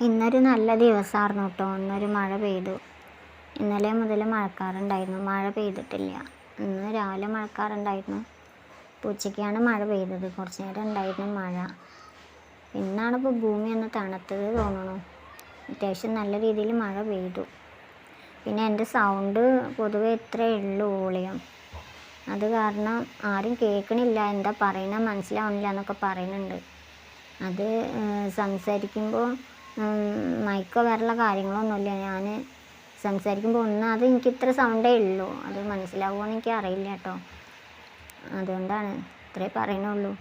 ഇന്നൊരു നല്ല ദിവസമായിരുന്നു കേട്ടോ. ഇന്നൊരു മഴ പെയ്തു. ഇന്നലെ മുതൽ മഴക്കാറുണ്ടായിരുന്നു. മഴ പെയ്തിട്ടില്ല. ഇന്ന് രാവിലെ മഴക്കാറുണ്ടായിരുന്നു. ഉച്ചയ്ക്കാണ് മഴ പെയ്തത്. കുറച്ച് നേരം ഉണ്ടായിരുന്നു മഴ. ഇന്നാണ് ഇപ്പോൾ ഭൂമി ഒന്ന് തണുത്തത് തോന്നണു. അത്യാവശ്യം നല്ല രീതിയിൽ മഴ പെയ്തു. പിന്നെ എന്റെ സൗണ്ട് പൊതുവെ എത്രയേ ഉള്ളൂ വോളിയം. അത് കാരണം ആരും കേൾക്കണില്ല. എന്താ പറയണ മനസ്സിലാവണില്ല എന്നൊക്കെ പറയുന്നുണ്ട്. അത് സംസാരിക്കുമ്പോൾ മൈക്കോ വേറെയുള്ള കാര്യങ്ങളൊന്നുമില്ല. ഞാൻ സംസാരിക്കുമ്പോൾ ഒന്ന് അത് എനിക്ക് ഇത്ര സൗണ്ടേ ഉള്ളൂ അത് മനസ്സിലാവുമോ എന്ന് എനിക്ക് അറിയില്ല കേട്ടോ അതുകൊണ്ടാണ് ഇത്രേ പറയണുള്ളൂ